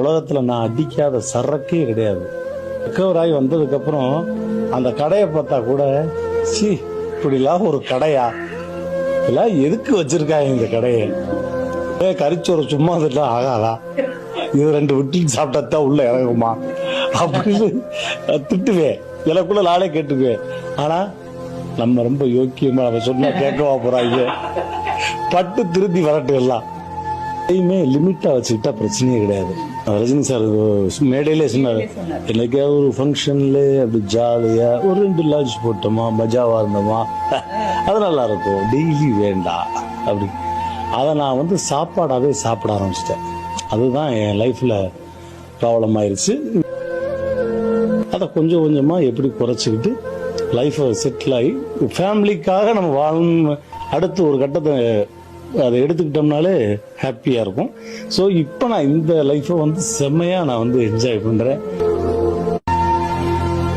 உலகத்தில் நான் அடிக்காத சரக்கே கிடையாது. ரெக்கவர் ஆகி வந்ததுக்கப்புறம் அந்த கடையை பார்த்தா கூட சி இப்படிலாம் ஒரு கடையா? இதெல்லாம் எதுக்கு வச்சிருக்காங்க இந்த கடையை? கறிச்சோறு சும்மா வந்துட்டா ஆகாதா? இது ரெண்டு விட்டு சாப்பிட்டா தான் உள்ள இறங்குமா? அப்படின்னு திட்டுவேன். எனக்குள்ள நாளே கேட்டுக்குவேன். ஆனா நம்ம ரொம்ப யோக்கியமா அவன் சொன்னா கேட்கவா போறாங்க. பட்டு திருத்தி வரட்டு எல்லாம் எதையுமே லிமிட்டா வச்சுக்கிட்டா பிரச்சனையே கிடையாது. ரஜினி சார் மேடையிலே சொன்னாரு. என்னைக்காவது ஒரு ஃபங்க்ஷன்ல அப்படி ஜாலியா ஒரு ரெண்டு லான்ச் போட்டோமா மஜாவா இருந்தோமா அது நல்லா இருக்கும் டெய்லி வேண்டாம் அப்படி. அதை நான் வந்து சாப்பாடாவே சாப்பிட ஆரம்பிச்சிட்டேன். அதுதான் என் லைஃப்ல ப்ராப்ளம் ஆயிருச்சு. அதை கொஞ்சம் கொஞ்சமா எப்படி குறைச்சிக்கிட்டு லைஃப்பை செட்டில் ஆகி ஃபேமிலிக்காக நம்ம வாழணும். அடுத்து ஒரு கட்டத்தை அதை எடுத்துக்கிட்டோம்னாலே ஹாப்பியாக இருக்கும். ஸோ இப்போ நான் இந்த லைஃப்பை வந்து செம்மையாக நான் வந்து என்ஜாய் பண்ணுறேன்